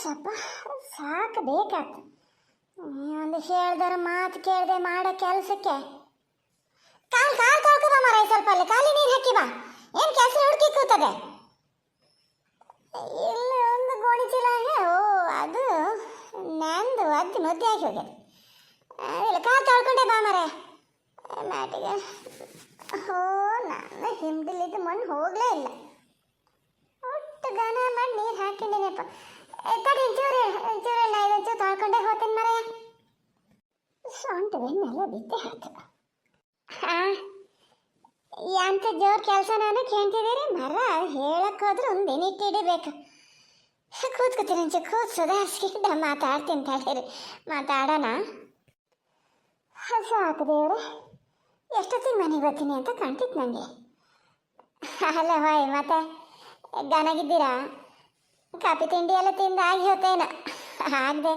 ಸ್ವಲ್ಪ ಸಾಕು ಬೇಕಾತು. ಒಂದು ಹೇಳ್ದರ ಮಾತು ಕೇಳದೆ ಮಾಡೋ ಕೆಲಸಕ್ಕೆ. ಕಾಲ್ ಕಾಲ್ ತೊಳ್ಕೊ ಬಾ ಮಾರಾಯ, ಸ್ವಲ್ಪ ಅಲ್ಲಿ. ಕಾಲಿ ನೀರು ಹಾಕಿ ಬಾ. ಏನು ಕೆಲಸ ಹುಡುಕಿ ಕೂತದೆ? ಇಲ್ಲ ಒಂದು ಗೋಣಿ ಚೀಲ ಓ, ಅದು ನಂದು ಅದು ಮುದ್ದೆ ಹಾಕಿ ಹೋಗ್ಯದ ಇಲ್ಲ, ಕಾಲು ತೊಳ್ಕೊಂಡೆ ಬಾ ಮರ ನಾಟಿಗೆ ಓ ನನ್ನ ಹಿಂದಿಲಿದ್ದು ಮಣ್ಣು ಹೋಗಲೇ ಇಲ್ಲ. ಒಟ್ಟು ಗಾನ ಮಾಡಿ ನೀರು ಹಾಕೊಂಡಿನಪ್ಪ ತಡಿ ಒಂಚೂರು ಒಂಚೂರು ಇಲ್ಲ ಇದೊಂಚೂರು ತೊಳ್ಕೊಂಡೆ ಹೋಗ್ತೀನಿ ಮರೆಯ. ಸೊಂಟ ಬೆನ್ನೆಲ್ಲ ಬಿದ್ದೆ ಹಾಕ ಹಾಂ ಎಂತ ಜೋರ್ ಕೆಲಸ ನಾನು ಕೇಳ್ತಿದ್ದೀರಿ? ಮರ ಹೇಳಕ್ಕೋದ್ರೆ ಒಂದು ದಿನಕ್ಕೆ ಹಿಡಿಬೇಕು. ಕೂತ್ಕೋತೀನಿ ಒಂಚೂರು ಕೂತ್ ಸುಧಾರಿಸ್ಕೊಂಡ ಮಾತಾಡ್ತೀನಿ ತಡೀರಿ. ಮಾತಾಡೋಣ. ಸಾಕು ದೇವ್ರೆ. ಎಷ್ಟೊತ್ತಿಗೆ ಮನೆಗೆ ಬರ್ತೀನಿ ಅಂತ ಕಾಣ್ತಿತ್ತು ನನಗೆ ಅಲ್ಲ, ಹೋಯ್, ಮತ್ತೆ ಗನಗಿದ್ದೀರಾ ಕಾಫಿ ತಿಂಡಿ ಎಲ್ಲ ತಿಂದು ಆಗಿ ಹೋತೇನ ಆಗದೆ,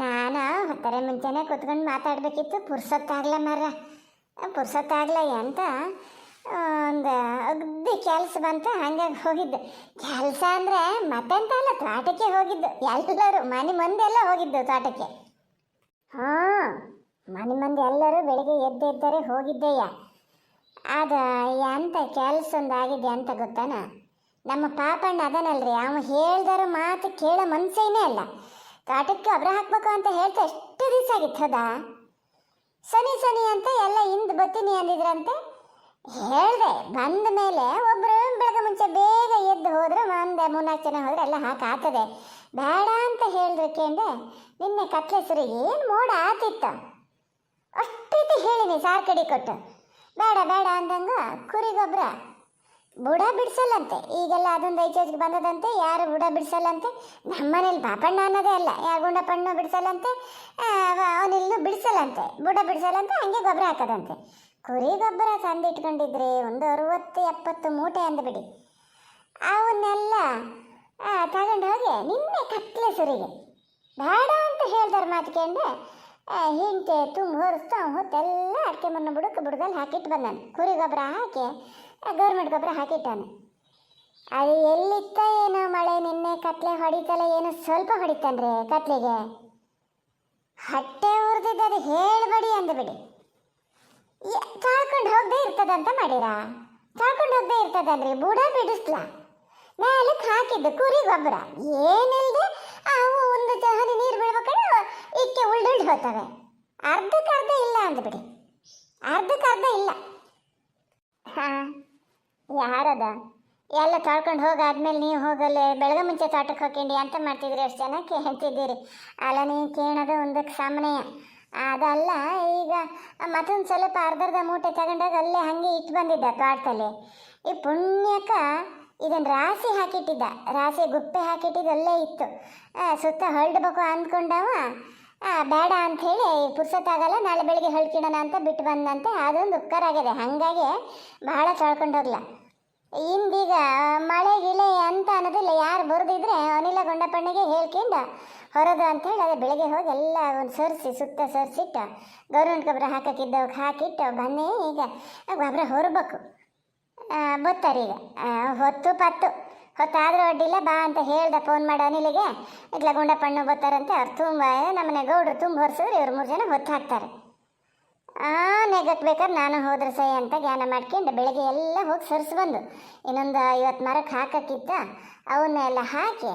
ನಾನು ಹೊತ್ತಾರೆ ಮುಂಚೆನೆ ಕೂತ್ಕೊಂಡು ಮಾತಾಡಬೇಕಿತ್ತು. ಪುರ್ಸೊತ್ತಾಗ್ಲ ಮರ. ಪುರ್ಸೊತ್ತಾಗ್ಲ ಅಂತ ಒಂದು, ಅಗ್ದಿ ಕೆಲಸ ಬಂತು, ಹಂಗಾಗಿ ಹೋಗಿದ್ದು. ಕೆಲಸ ಅಂದರೆ ಮತ್ತೆಂತ ಅಲ್ಲ, ತೋಟಕ್ಕೆ ಹೋಗಿದ್ದು. ಎಲ್ಲರೂ ಮನೆ ಮಂದೆಲ್ಲ ಹೋಗಿದ್ದು ತೋಟಕ್ಕೆ. ಹಾಂ, ಮನೆ ಮಂದಿ ಎಲ್ಲರೂ ಬೆಳಿಗ್ಗೆ ಎದ್ದೆದ್ದರೆ ಹೋಗಿದ್ದೆಯ. ಅದು ಎಂಥ ಕೆಲಸ ಒಂದು ಆಗಿದೆ ಅಂತ ಗೊತ್ತಾನ? ನಮ್ಮ ಪಾಪಣ್ಣ ಅದನಲ್ರಿ, ಅವ ಹೇಳ್ದರ ಮಾತು ಕೇಳೋ ಮನ್ಸೇನೇ ಅಲ್ಲ. ಕಾಟಕ್ಕೆ ಗೊಬ್ಬರ ಹಾಕ್ಬೇಕು ಅಂತ ಹೇಳ್ತಾ ಎಷ್ಟು ದಿವಸ ಆಗಿತ್ತು ಸನಿ ಸನಿ ಅಂತ ಎಲ್ಲ ಹಿಂದೆ ಬತ್ತೀನಿ ಅಂದಿದ್ರಂತೆ. ಹೇಳ್ದೆ, ಬಂದ ಮೇಲೆ ಒಬ್ಬರು ಬೆಳಗ್ಗೆ ಮುಂಚೆ ಬೇಗ ಎದ್ದು ಹೋದ್ರೆ, ಒಂದು ಮೂರ್ನಾಲ್ಕು ಜನ ಹೋದ್ರೆ, ಎಲ್ಲ ಹಾಕಾಗ್ತದೆ ಬೇಡ ಅಂತ ಹೇಳಿದ್ರು ಕೇಂದ್ರೆ ನಿನ್ನೆ ಕತ್ಲೆ ಸುರಿ ಏನು ಮೋಡ ಆತಿತ್ತು? ಅಷ್ಟೈತೆ ಹೇಳಿನಿ ಸಾರ್ ಕಡಿ ಕೊಟ್ಟು. ಬೇಡ ಬೇಡ ಅಂದಂಗ ಕುರಿ ಗೊಬ್ಬರ ಬುಡ ಬಿಡಿಸಲ್ಲಂತೆ. ಈಗೆಲ್ಲ ಅದೊಂದು ಐಚೋಜ್ಗೆ ಬಂದದಂತೆ, ಯಾರು ಬುಡ ಬಿಡಿಸಲ್ಲಂತೆ? ನಮ್ಮನೇಲಿ ಪಾಪಣ್ಣ ಅನ್ನೋದೇ ಅಲ್ಲ. ಯಾರು ಗುಂಡಪ್ಪಣ್ಣ ಬಿಡಿಸಲ್ಲಂತೆ? ಅವನಿಲ್ಲೂ ಬಿಡಿಸಲ್ಲಂತೆ. ಬುಡ ಬಿಡಿಸಲ್ಲಂತೆ, ಹಂಗೆ ಗೊಬ್ಬರ ಹಾಕೋದಂತೆ. ಕುರಿ ಗೊಬ್ಬರ ತಂದಿಟ್ಕೊಂಡಿದ್ರೆ ಒಂದು ಅರುವತ್ತು, ಎಪ್ಪತ್ತು ಮೂಟೆ ಅಂದ್ಬಿಡಿ. ಅವನ್ನೆಲ್ಲ ತಗೊಂಡು ಹೋಗಿ ನಿನ್ನೆ ಕತ್ಲೆ ಸುರಿಗೆ. ಬೇಡ ಅಂತ ಹೇಳ್ದಾರ ಮಾತ್ಕೊಂಡೆ ಹಿಂಟೆ ತುಂಬ ಹೊರಿಸ್ತಾ ಹೊತ್ತೆಲ್ಲ ಅಡಿಕೆ ಮಣ್ಣು ಬಿಡಕ್ಕೆ ಬುಡದಲ್ಲಿ ಹಾಕಿಟ್ಟು ಬಂದಾನೆ. ಕುರಿ ಗೊಬ್ಬರ ಹಾಕಿ ಗೌರ್ಮೆಂಟ್ ಗೊಬ್ಬರ ಹಾಕಿಟ್ಟಾನೆ. ಅದು ಎಲ್ಲಿತ್ತ ಏನೋ ಮಳೆ ನಿನ್ನೆ ಕತ್ಲೆ ಹೊಡಿತಲ್ಲ ಏನು ಸ್ವಲ್ಪ ಹೊಡಿತಾನ್ರಿ ಕತ್ಲೆಗೆ. ಹೊಟ್ಟೆ ಉರ್ದಿದ್ದು ಅದು ಹೇಳಬೇಡಿ ಅಂದ್ಬಿಡಿ. ತಾಳ್ಕೊಂಡು ಹೋಗದೆ ಇರ್ತದಂತ ಮಾಡಿರಾ? ತಾಳ್ಕೊಂಡು ಹೋಗದೆ ಇರ್ತದನ್ರಿ ಬುಡ ಬಿಡಿಸ್ಲಾ? ಮೇಲಕ್ಕೆ ಹಾಕಿದ್ದು ಕುರಿ ಗೊಬ್ಬರ. ಏನಿಲ್ಲದೆ ಅವು ಒಂದು ಹನಿ ನೀರು ಬೀಳ್ಬೇಕಾದ್ರೆ ಬರ್ತವೆ ಹೋಗ್ತವೆ. ಅರ್ಧಕ್ಕೆ ಅರ್ಧ ಇಲ್ಲ ಅಂದ್ಬಿಡಿ. ಅರ್ಧಕ್ಕೆ ಅರ್ಧ ಇಲ್ಲ. ಹಾಂ. ಯಾರದ? ಎಲ್ಲ ತೊಳ್ಕೊಂಡು ಹೋಗಾದ್ಮೇಲೆ ನೀವು ಹೋಗಲ್ಲ ಬೆಳಗ್ಗೆ ಮುಂಚೆ ತೋಟಕ್ಕೆ ಹೋಗ್ಕೊಂಡು ಅಂತ ಮಾಡ್ತಿದ್ರಿ? ಅಷ್ಟು ಜನ ಕೇಳ್ತಿದ್ದೀರಿ. ಅಲ್ಲ ನೀವು ಕೇಳೋದು ಒಂದಕ್ಕೆ ಸಾಮಾನ್ಯ. ಅದಲ್ಲ ಈಗ ಮತ್ತೊಂದು ಸ್ವಲ್ಪ ಅರ್ಧರ್ಧ ಮೂಟೆ ತಗೊಂಡಾಗ ಅಲ್ಲೇ ಹಾಗೆ ಇಟ್ಟು ಬಂದಿದ್ದ ತೋಟದಲ್ಲಿ. ಈ ಪುಣ್ಯಕ ಇದನ್ನು ರಾಸಿ ಹಾಕಿಟ್ಟಿದ್ದ. ರಾಸಿ ಗುಪ್ಪೆ ಹಾಕಿಟ್ಟಿದ್ದು ಅಲ್ಲೇ ಇತ್ತು. ಸುತ್ತ ಹೊರಡ್ಬೇಕು ಅಂದ್ಕೊಂಡವ ಬೇಡ ಅಂಥೇಳಿ ಆಗಲ್ಲ ನಾಳೆ ಬೆಳಿಗ್ಗೆ ಹೊಳ್ಕಿಡೋಣ ಅಂತ ಬಿಟ್ಟು ಬಂದಂತೆ ಅದೊಂದು ಉಪಕಾರ ಆಗಿದೆ. ಹಾಗಾಗಿ ಭಾಳ ತೊಳ್ಕೊಂಡೋಗ್ಲ ಇಂದೀಗ ಮಳೆ ಗಿಳೆ ಅಂತ ಅನ್ನೋದಿಲ್ಲ, ಯಾರು ಬರೆದಿದ್ರೆ ಅನಿಲ ಗೊಂಡಪಣ್ಣಿಗೆ ಹೇಳ್ಕೊಂಡು ಹೊರದು ಅಂತೇಳಿ ಅದೇ ಬೆಳಗ್ಗೆ ಹೋಗಿ ಎಲ್ಲ ಒಂದು ಸರಿಸಿ, ಸುತ್ತ ಸರಿಸಿಟ್ಟು ಗೌರ್ಮೆಂಟ್ ಗೊಬ್ಬರ ಹಾಕಕ್ಕಿದ್ದವಕ್ಕೆ ಹಾಕಿಟ್ಟು ಬನ್ನಿ ಈಗ, ಗೊಬ್ಬರ ಹೊರಬೇಕು. ಬರ್ತಾರೆ ಈಗ. ಹೊತ್ತು ಪತ್ತು. ಹೊತ್ತಾದ್ರೂ ಅಡ್ಡಿಲ್ಲ ಬಾ ಅಂತ ಹೇಳ್ದೆ ಫೋನ್ ಮಾಡೋ ಅನಿಲಿಗೆ. ಇಟ್ಲ ಗುಂಡಪ್ಪಣ್ಣು ಬರ್ತಾರಂತೆ ಅವ್ರು ತುಂಬ ನಮ್ಮನೆ ಗೌಡ್ರು ತುಂಬ ಹೊರಿಸಿದ್ರೆ ಇವ್ರು ಮೂರು ಜನ ಹೊತ್ತು ಹಾಕ್ತಾರೆ. ಆ ನೆಗಕ್ಕೆ ಬೇಕಾದ್ರೆ ನಾನು ಹೋದ್ರೆ ಸೈ ಅಂತ ಜ್ಞಾನ ಮಾಡ್ಕೊಂಡು ಬೆಳಗ್ಗೆ ಎಲ್ಲ ಹೋಗಿ ಸರಿಸಿ ಬಂದು. ಇನ್ನೊಂದು ಐವತ್ತು ಮರಕ್ಕೆ ಹಾಕಕ್ಕಿತ್ತ ಅವನ್ನೆಲ್ಲ ಹಾಕಿ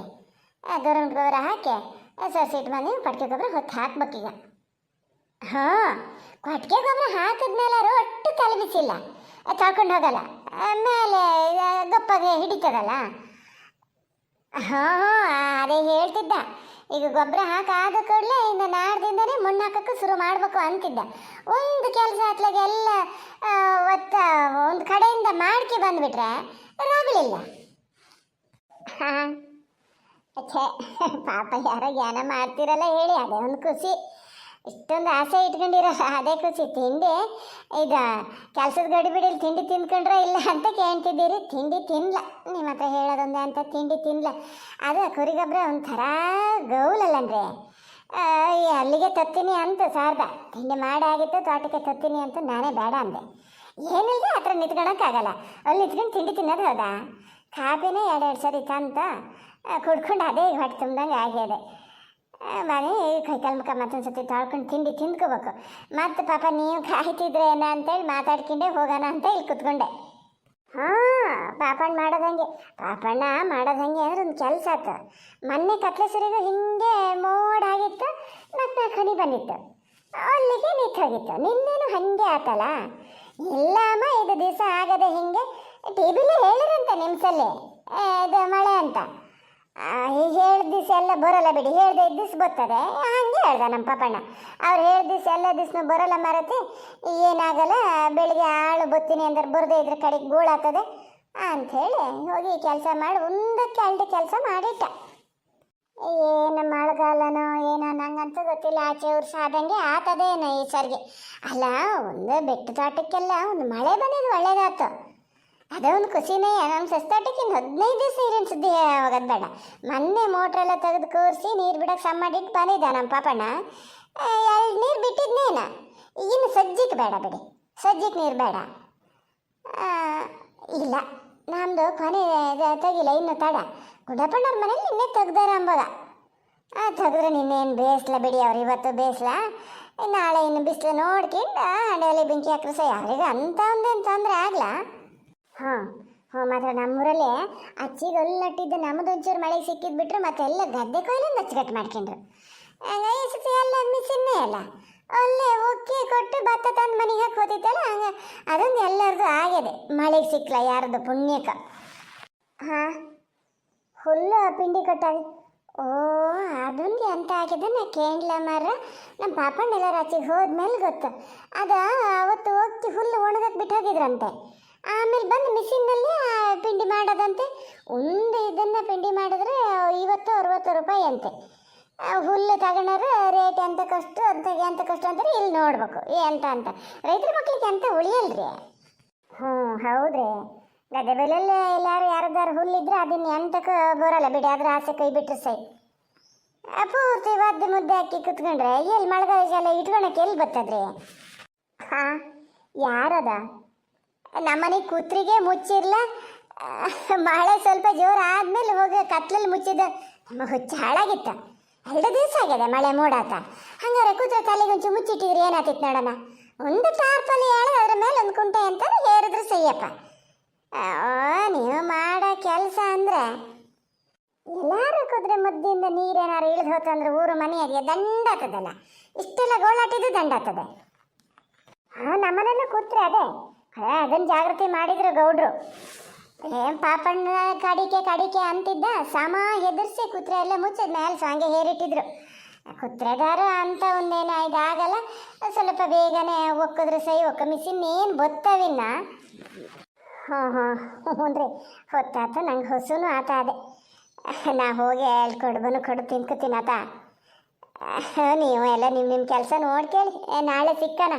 ಗೌರ್ಮೆಂಟ್ ಗೊಬ್ಬರ ಹಾಕಿ ಸರಿಸಿಟ್ಟು ಬಂದು ಪಟ್ಕೆ ಗೊಬ್ಬರ ಹೊತ್ತು ಹಾಕ್ಬೇಕೀಗ ಹಾಂ ಕೊಟ್ಟಿಗೆ ಗೊಬ್ಬರ ಹಾಕಿದ್ಮೇಲೆ ಒಟ್ಟು ತಲೆ ಬಿಸಿಲ್ಲ. ತಳ್ಕೊಂಡು ಹೋಗಲ್ಲ. ಆಮೇಲೆ ಗಪ್ಪಗೆ ಹಿಡಿತದಲ್ಲ? ಹಾಂ, ಅದೇ ಹೇಳ್ತಿದ್ದ. ಈಗ ಗೊಬ್ಬರ ಹಾಕಾದ ಕೂಡಲೇ ಇನ್ನು ನಾಡ್ದಿಂದನೇ ಮಣ್ಣು ಹಾಕಕ್ಕೆ ಶುರು ಮಾಡಬೇಕು ಅಂತಿದ್ದ. ಒಂದು ಕೆಲಸ ಹತ್ಲಾಗೆ ಎಲ್ಲ ಒತ್ತ ಒಂದು ಕಡೆಯಿಂದ ಮಾಡ್ಕೆ ಬಂದುಬಿಟ್ರೆ ರಾಗಲಿಲ್ಲ. ಹಾಂ. ಛೇ, ಪಾಪ ಯಾರೋ ಜ್ಞಾನ ಮಾಡ್ತಿರಲ್ಲ ಹೇಳಿ, ಅದೇ ಒಂದು ಖುಷಿ. ಇಷ್ಟೊಂದು ಆಸೆ ಇಟ್ಕೊಂಡಿರೋ ಅದೇ ಖುಷಿ. ತಿಂಡಿ ಇದು ಕೆಲಸದ ಗಡಿಬಿಡಿಲಿ ತಿಂಡಿ ತಿಂದ್ಕೊಂಡ್ರೆ ಇಲ್ಲ ಅಂತ ಕೇಳ್ತಿದ್ದೀರಿ. ತಿಂಡಿ ತಿನ್ಲ. ನಿಮ್ಮ ಹತ್ರ ಹೇಳೋದೊಂದೇ ಅಂತ ತಿಂಡಿ ತಿನ್ಲ. ಅದು ಕುರಿ ಗೊಬ್ಬರ ಒಂಥರ ಗೌಲಲ್ಲಂದ್ರೆ. ಆ, ಅಲ್ಲಿಗೆ ತತ್ತೀನಿ ಅಂತ ಸಾರ್ದ. ತಿಂಡಿ ಮಾಡಾಗಿತ್ತು ತೋಟಕ್ಕೆ ತತ್ತೀನಿ ಅಂತ ನಾನೇ ಬೇಡ ಅಂದೆ. ಏನಿಲ್ಲದೆ ಹತ್ರ ನಿಂತ್ಕೊಳಕ್ಕಾಗಲ್ಲ. ಅಲ್ಲಿ ನಿಂತ್ಕೊಂಡು ತಿಂಡಿ ತಿನ್ನೋದು ಹೌದಾ? ಕಾಪಿನೇ ಎರಡೆರಡು ಸರಿ ತಂತ ಕುಡ್ಕೊಂಡು ಅದೇ ಹೊಟ್ಟೆ ತುಂಬ್ದಂಗೆ ಆಗ್ಯದೆ. ಮನೆ ಕೈಕಾಲು ಮುಖ ಮತ್ತೊಂದು ಸತಿ ತೊಳ್ಕೊಂಡು ತಿಂಡಿ ತಿಂದ್ಕೋಬೇಕು. ಮತ್ತು ಪಾಪ ನೀವು ಕಾಯ್ತಿದ್ರೇನ ಅಂತೇಳಿ ಮಾತಾಡ್ಕೊಂಡೆ ಹೋಗೋಣ ಅಂತ ಇಲ್ಲಿ ಕುತ್ಕೊಂಡೆ. ಹಾಂ, ಪಾಪಣ್ಣ ಮಾಡೋದಂಗೆ ಪಾಪಣ್ಣ ಮಾಡೋದಂಗೆ ಅಂದ್ರೆ ಒಂದು ಕೆಲಸ ಆತು. ಮೊನ್ನೆ ಕತ್ಲೆ ಸರಿಗೂ ಹಿಂಗೆ ಮೋಡ ಆಗಿತ್ತು, ಮತ್ತೆ ಖನಿ ಬಂದಿತ್ತು. ಅಲ್ಲಿಗೆ ನಿಂತು ಹೋಗಿತ್ತು. ನಿನ್ನೇನು ಹಾಗೆ ಆತಲ್ಲ? ಇಲ್ಲಮ್ಮ ಇದು ದಿವಸ ಆಗದೆ ಹಿಂಗೆ ಟಿ ವಿಲಿ ಹೇಳಿರಂತೆ ನಿಮ್ಸಲ್ಲಿ. ಇದು ಮಳೆ ಅಂತ. ಹೇಳಿದ ದಿವಸ ಎಲ್ಲ ಬರೋಲ್ಲ ಬಿಡಿ. ಹೇಳ್ದೆ ದಿವ್ಸ ಬರ್ತದೆ. ಹಂಗೆ ಹೇಳ್ದ ನಮ್ಮ ಪಾಪಣ್ಣ ಅವ್ರು ಹೇಳಿದ ದಿವಸ ಎಲ್ಲ ದಿವಸ ಬರಲ್ಲ ಮರತಿ ಏನಾಗಲ್ಲ, ಬೆಳಿಗ್ಗೆ ಆಳು ಬತ್ತೀನಿ ಅಂದ್ರೆ ಬರದೇ ಇದ್ರೆ ಕಡೆಗೆ ಗೂಳಾಗ್ತದೆ ಅಂಥೇಳಿ ಹೋಗಿ ಕೆಲಸ ಮಾಡಿ. ಒಂದಕ್ಕೆ ಅಲ್ಟಿ ಕೆಲಸ ಮಾಡಿಟ್ಟ. ಏನು ಮಳೆಗಾಲನೋ ಏನೋ ನಂಗಂತೂ ಗೊತ್ತಿಲ್ಲ. ಆಚೆ ವರ್ಷ ಆದಂಗೆ ಆತದೇನೋ ಈ ಸರ್ಗೆ. ಅಲ್ಲ, ಒಂದು ಬೆಟ್ಟ ತೋಟಕ್ಕೆಲ್ಲ ಒಂದು ಮಳೆ ಬಂದಿದ್ದು ಒಳ್ಳೇದಾಯ್ತು. ಅದೇ ಒಂದು ಖುಷಿನೇ. ನಮ್ಮ ಸಸ್ತೋಟಕ್ಕೆ ಇನ್ನು ಹದಿನೈದು ದಿವಸ ಸುದ್ದಿ ಹೋಗೋದು ಬೇಡ ಮೊನ್ನೆ ಮೋಟ್ರೆಲ್ಲ ತೆಗೆದು ಕೂರಿಸಿ ನೀರು ಬಿಡಕ್ಕೆ ಸಮ ಮಾಡಿಟ್ಟು ಬಂದಿದ್ದ ನಮ್ಮ ಪಾಪಣ್ಣ. ಎರಡು ನೀರು ಬಿಟ್ಟಿದ್ನೇನ? ಇನ್ನು ಸಜ್ಜಿಗೆ ಬೇಡ ಬಿಡಿ. ಸಜ್ಜಿಗೆ ನೀರು ಬೇಡ. ಇಲ್ಲ. ನಮ್ಮದು ಕೊನೆ ತೆಗಿಲ್ಲ, ಇನ್ನು ತಡ. ಗುಡಪ್ಪಣ್ಣವ್ರ ಮನೇಲಿ ನಿನ್ನೆ ತೆಗ್ದಾರ ಅಂಬೋದ. ತೆಗೆದ್ರೆ ನಿನ್ನೇನು ಬೇಯಿಸ್ಲ ಬಿಡಿ ಅವ್ರು, ಇವತ್ತು ಬೇಯಿಸ್ಲ ನಾಳೆ ಇನ್ನು ಬಿಸಿಲು ನೋಡ್ಕೊಂಡು ಹಂಡೆಯಲ್ಲಿ ಬೆಂಕಿ ಸಹ. ಯಾರಿಗೂ ಅಂತ ಒಂದೇನು ತೊಂದರೆ ಆಗಲ್ಲ ಹಾಂ ಹಾಂ, ಮಾತ್ರ ನಮ್ಮೂರಲ್ಲೇ ಅಚ್ಚಿಗೆ ಒಲ್ಲಟ್ಟಿದ್ದು ನಮ್ಮದು ಒಂಚೂರು ಮಳೆಗೆ ಸಿಕ್ಕಿದ್ ಬಿಟ್ರೆ ಮತ್ತೆ ಎಲ್ಲ ಗದ್ದೆ ಕೊಯ್ಲಿಂದ ಅಚ್ಚುಕಟ್ಟು ಮಾಡ್ಕೊಂಡ್ರು. ಈ ಎಲ್ಲ ಮಿಸಿನ್ನೇ ಅಲ್ಲ. ಒಳ್ಳೆ ಒಕ್ಕಿ ಕೊಟ್ಟು ಭತ್ತ ತಂದು ಮನೆಗೆ ಹಾಕಿ ಹೋತಿತ್ತಲ್ಲ, ಹಂಗೆ ಅದೊಂದು ಎಲ್ಲರದು ಆಗಿದೆ. ಮಳೆಗೆ ಸಿಕ್ಕಲ ಯಾರದು ಪುಣ್ಯಕ. ಹಾಂ, ಹುಲ್ಲು ಪಿಂಡಿ ಕೊಟ್ಟಾಗ. ಓ, ಅದೊಂದು ಎಂತ ಆಗಿದೆ ನಾ ಕೇಳಲ ಮಾರ ನಮ್ಮ ಪಾಪಣ್ಣೆಲ್ಲ ರಾಚಿಗೆ ಹೋದ್ಮೇಲೆ ಗೊತ್ತು. ಅದ ಅವತ್ತು ಹೋಗ್ತಿ ಹುಲ್ಲು ಒಣಗಕ್ಕೆ ಬಿಟ್ಟು ಹೋಗಿದ್ರಂತೆ. ಆಮೇಲೆ ಬಂದು ಮಿಷಿನ್ನಲ್ಲಿ ಪಿಂಡಿ ಮಾಡೋದಂತೆ. ಒಂದು ಇದನ್ನು ಪಿಂಡಿ ಮಾಡಿದ್ರೆ ಇವತ್ತು ಅರವತ್ತು ರೂಪಾಯಿ ಅಂತೆ. ಹುಲ್ಲು ತಗೊಂಡ್ರೆ ರೇಟ್ ಎಂತ ಕಷ್ಟ, ಅಂತ ಕಷ್ಟ ಅಂತಾರೆ, ಇಲ್ಲಿ ನೋಡ್ಬೇಕು. ಎಂತ ಅಂತ. ರೈತರ ಮಕ್ಕಳಿಗೆ ಅಂತ ಉಳಿಯಲ್ರಿ? ಹ್ಞೂ, ಹೌದ್ರಿ. ಗದ್ದೆ ಬೆಲೆಯಲ್ಲಿ ಎಲ್ಲಾರು ಯಾರದಾರು ಹುಲ್ಲಿದ್ರೆ ಅದನ್ನ ಎಂತಕ್ಕೆ ಬರೋಲ್ಲ ಬಿಡಿ, ಅದ್ರ ಆಸೆ ಕೈ ಬಿಟ್ಟರೆ ಸೈ. ಪೂರ್ತಿ ಒದ್ದು ಮುದ್ದೆ ಹಾಕಿ ಕುತ್ಕೊಂಡ್ರೆ ಎಲ್ಲಿ ಮಳೆಗಾಲ ಇಟ್ಕೊಳಕ್ಕೆ ಎಲ್ಲಿ ಬರ್ತದ್ರಿ ಹಾಂ, ಯಾರದ? ನಮ್ಮನೆ ಕೂತ್ರಿಗೆ ಮುಚ್ಚಿರ್ಲ. ಮಳೆ ಸ್ವಲ್ಪ ಜೋರು ಆದ್ಮೇಲೆ ಹೋಗಿ ಕತ್ಲಲ್ಲಿ ಮುಚ್ಚಿದ ಹುಚ್ಚ ಹಾಳಾಗಿತ್ತ. ಎರಡು ದಿವಸ ಆಗಿದೆ ಮಳೆ ಮೂಡಾತ. ಹಂಗಾರೆ ಕೂತ್ರೆ ತಲೆಗೊಂಚು ಮುಚ್ಚಿಟ್ಟಿದ್ರೆ ಏನಾಗ್ತಿತ್ತು ನೋಡೋಣ. ಒಂದು ಟಾರ್ಪಲ್ಲಿ ಹೇಳಿ ಅದ್ರ ಮೇಲೆ ಒಂದು ಕುಂಟೆ ಅಂತ ಹೇರಿದ್ರು ಸಯ್ಯಪ್ಪ ನೀವು ಮಾಡೋ ಕೆಲಸ ಅಂದ್ರೆ ಎಲ್ಲಾರು ಕುದ್ರೆ ಮದ್ದಿಂದ ನೀರೇನಾರು ಇಳಿದು ಹೋತಂದ್ರೆ ಊರು ಮನೆ ಅದಿಗೆ ದಂಡ ಆಗ್ತದಲ್ಲ ಇಷ್ಟೆಲ್ಲ ಗೋಳಾಟಿದ್ದು ದಂಡ ಆಗ್ತದೆ ಹಾಂ ನಮ್ಮನೆಯಲ್ಲೂ ಕೂತ್ರೆ ಅದೇ. ಹೇ ಅದನ್ನ ಜಾಗೃತಿ ಮಾಡಿದ್ರು ಗೌಡ್ರು. ಏನ್ ಪಾಪಣ್ಣ ಕಡಿಕೆ ಕಡಿಕೆ ಅಂತಿದ್ದ, ಸಮ ಹೆದರ್ಸಿ ಕುತ್ರೆ ಎಲ್ಲ ಮುಚ್ಚಿದ ಮೇಲೆ ಸಾಂಗೆ ಹೇರಿಟ್ಟಿದ್ರು. ಕುತ್ರೆಗಾರ ಅಂತ ಒಂದೇನು ಇದಾಗಲ್ಲ, ಸ್ವಲ್ಪ ಬೇಗನೆ ಒಕ್ಕಿದ್ರೆ ಸೈ ಒಕ್ಕ ಮಿಸಿ ಏನು ಬತ್ತವಿನ್ನ. ಹಾಂ ಹಾಂ ಹ್ಞೂ ರೀ ಹೊತ್ತಾತ, ನಂಗೆ ಹೊಸೂ ಆತ ಅದೇ. ನಾ ಹೋಗಿ ಎಲ್ಲಿ ಕೊಡ್ಬನು ಕೊಡು ತಿನ್ಕೋತೀನಾತ ನೀವು ಎಲ್ಲ ನಿಮ್ಮ ನಿಮ್ಮ ಕೆಲಸ ನೋಡ್ಕೇಳಿ ನಾಳೆ ಸಿಕ್ಕಣ